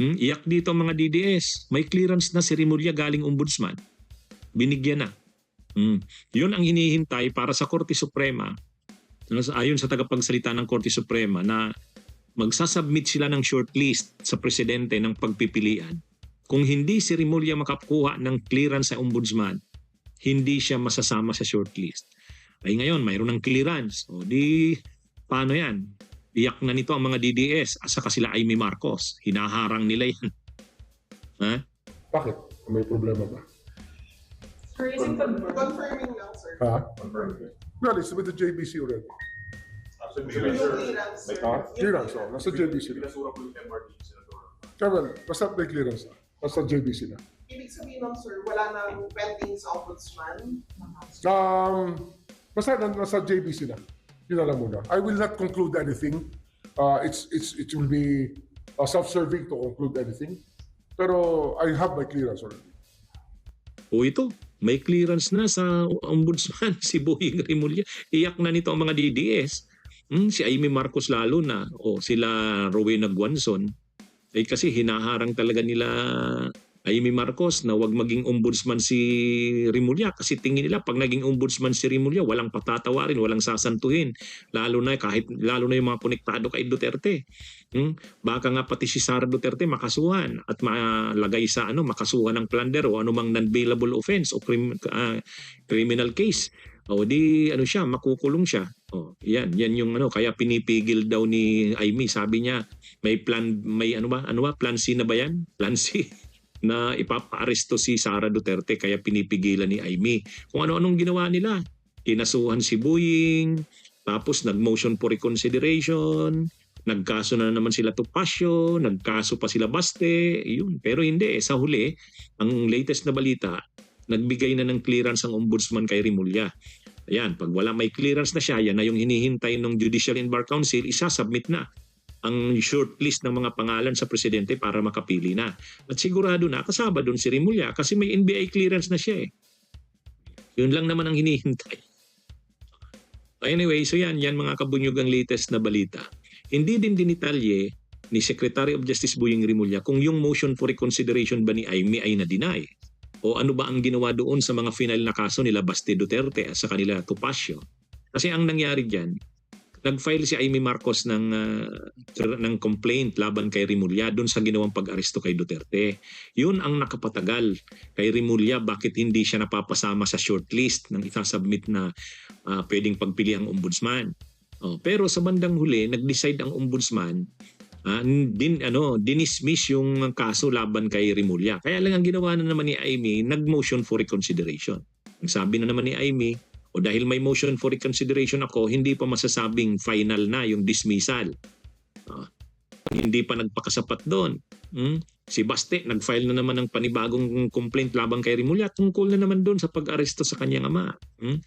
Hmm? Iyak dito mga DDS. May clearance na si Rimulya galing ombudsman. Binigyan na. Hmm. Yun ang hinihintay para sa Korte Suprema. Ayon sa tagapagsalita ng Korte Suprema na magsasubmit sila ng shortlist sa presidente ng pagpipilian. Kung hindi si Rimulya makakuha ng clearance sa ombudsman, hindi siya masasama sa shortlist. Ay ngayon, mayroon ng clearance. O di, paano yan? Iyak na nito ang mga DDS at saka sila Amy Marcos. Hinaharang nila yan. Ha? Bakit? May problema ba? Sir, is it confirmed? Confirming lang, sir. Ha? Confirmed. Well, it's with the JBC already. Actually, Yung sir, clearance, sir. Ha? Clearance, oh. Nasa JBC na. Pinasura po yung MRT, Senador. Kaya well, basta may clearance na. Basta JBC na. Ibig sabihin nun, sir, wala nang pending sa ombudsman. Um, basta na, nasa JBC na. Yun na lang muna. I will not conclude anything. Uh, it's, it's, it will be uh, self-serving to conclude anything. Pero I have my clearance already. O ito, may clearance na sa ombudsman si Boying Rimulya. Iyak na nito ang mga DDS. Hmm, si Amy Marcos lalo na. O sila Rowena Guanzon. Eh kasi hinaharang talaga nila Amy Marcos na wag maging ombudsman si Rimulya kasi tingin nila pag naging ombudsman si Rimulya walang patatawarin, walang sasantuhin lalo na kahit lalo na yung mga konektado kay Duterte. Hmm? Baka nga pati si Sara Duterte makasuhan at malagay sa ano makasuhan ng plunder o anumang non-bailable offense o crim- ah, criminal case. O di ano siya makukulong siya. O yan yan yung ano kaya pinipigil daw ni Amy sabi niya may plan may ano ba ano ba plan C na ba yan? Plan C na ipapaaresto si Sara Duterte kaya pinipigilan ni Amy. Kung ano-anong ginawa nila. Kinasuhan si Buying, tapos nag-motion for reconsideration, nagkaso na naman sila Tupasio, nagkaso pa sila Baste, yun. Pero hindi, sa huli, ang latest na balita, nagbigay na ng clearance ang ombudsman kay Rimulya. Ayan, pag wala may clearance na siya, yan na yung hinihintay ng Judicial and Bar Council, isasubmit na ang shortlist ng mga pangalan sa presidente para makapili na. At sigurado na, kasama doon si Rimulya kasi may NBI clearance na siya eh. Yun lang naman ang hinihintay. Anyway, so yan, yan mga kabunyog ang latest na balita. Hindi din dinitalye ni Secretary of Justice Buying Rimulya kung yung motion for reconsideration ba ni Amy ay na-deny. O ano ba ang ginawa doon sa mga final na kaso nila Baste Duterte at sa kanila Topacio. Kasi ang nangyari dyan, nag-file si Amy Marcos ng ah, ng complaint laban kay Rimulya doon sa ginawang pag-aresto kay Duterte. Yun ang nakapatagal kay Rimulya bakit hindi siya napapasama sa shortlist ng isasubmit na ah, pwedeng pagpili ang ombudsman. Oh, pero sa bandang huli, nag-decide ang ombudsman ah, din ano, dinismiss yung kaso laban kay Rimulya. Kaya lang ang ginawa na naman ni Amy, nag-motion for reconsideration. Ang sabi na naman ni Amy, o dahil may motion for reconsideration ako, hindi pa masasabing final na yung dismissal. Ah, hindi pa nagpakasapat doon. Hmm? Si Baste, nag-file na naman ng panibagong complaint laban kay Rimulya tungkol na naman doon sa pag-aresto sa kanyang ama. Hmm?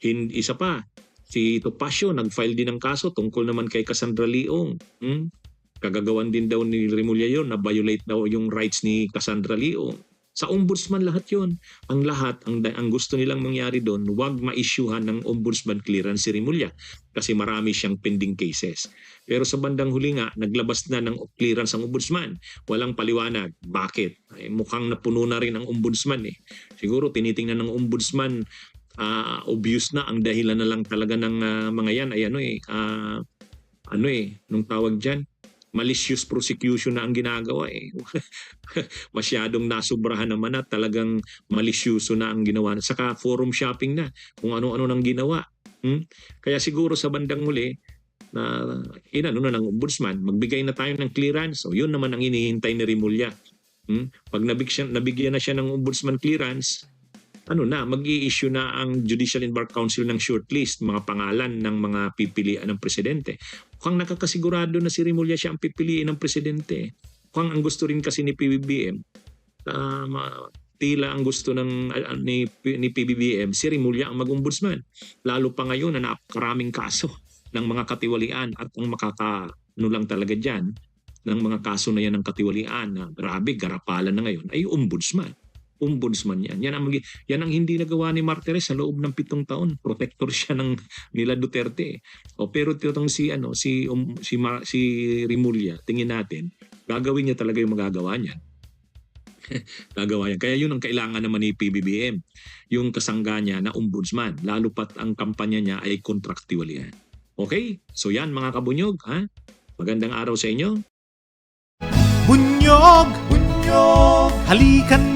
Hin- isa pa, si Topacio nag-file din ng kaso tungkol naman kay Cassandra Leong. Hmm? Kagagawan din daw ni Rimulya yon na violate daw yung rights ni Cassandra Leong. Sa ombudsman lahat yon. Ang lahat, ang, ang gusto nilang mangyari doon, wag ma-issuehan ng ombudsman clearance si Rimulya kasi marami siyang pending cases. Pero sa bandang huli nga, naglabas na ng clearance ang ombudsman. Walang paliwanag. Bakit? Ay, mukhang napuno na rin ang ombudsman eh. Siguro tinitingnan ng ombudsman ah, obvious na ang dahilan na lang talaga ng ah, mga yan ay ano eh ah, ano eh nung tawag diyan malicious prosecution na ang ginagawa eh. Masyadong nasubrahan naman at talagang malisyoso na ang ginawa. Saka forum shopping na kung ano-ano nang ginawa. Hmm? Kaya siguro sa bandang huli, na inano na ng ombudsman, magbigay na tayo ng clearance. So yun naman ang inihintay ni Rimulya. Hmm? Pag nabig siya, nabigyan na siya ng ombudsman clearance, ano na, mag issue na ang Judicial and Bar Council ng shortlist, mga pangalan ng mga pipilian ng presidente. Mukhang nakakasigurado na si Rimulya siya ang pipiliin ng presidente. Mukhang ang gusto rin kasi ni PBBM, tama, tila ang gusto ng ah, ni, ni PBBM, si Rimulya ang mag-ombudsman. Lalo pa ngayon na napakaraming kaso ng mga katiwalian at ang makakano lang talaga dyan ng mga kaso na yan ng katiwalian na grabe, garapalan na ngayon ay ombudsman ombudsman yan. Yan ang, yan ang hindi nagawa ni Martires sa loob ng pitong taon. Protector siya ng nila Duterte. O pero itong si ano si um, si Mar- si Rimulya, tingin natin, gagawin niya talaga yung magagawa niya. gagawa yan. Kaya yun ang kailangan naman ni PBBM. Yung kasangga niya na ombudsman. Lalo pat ang kampanya niya ay contractual yan. Okay? So yan mga kabunyog. Ha? Magandang araw sa inyo. Bunyog, bunyog, halikan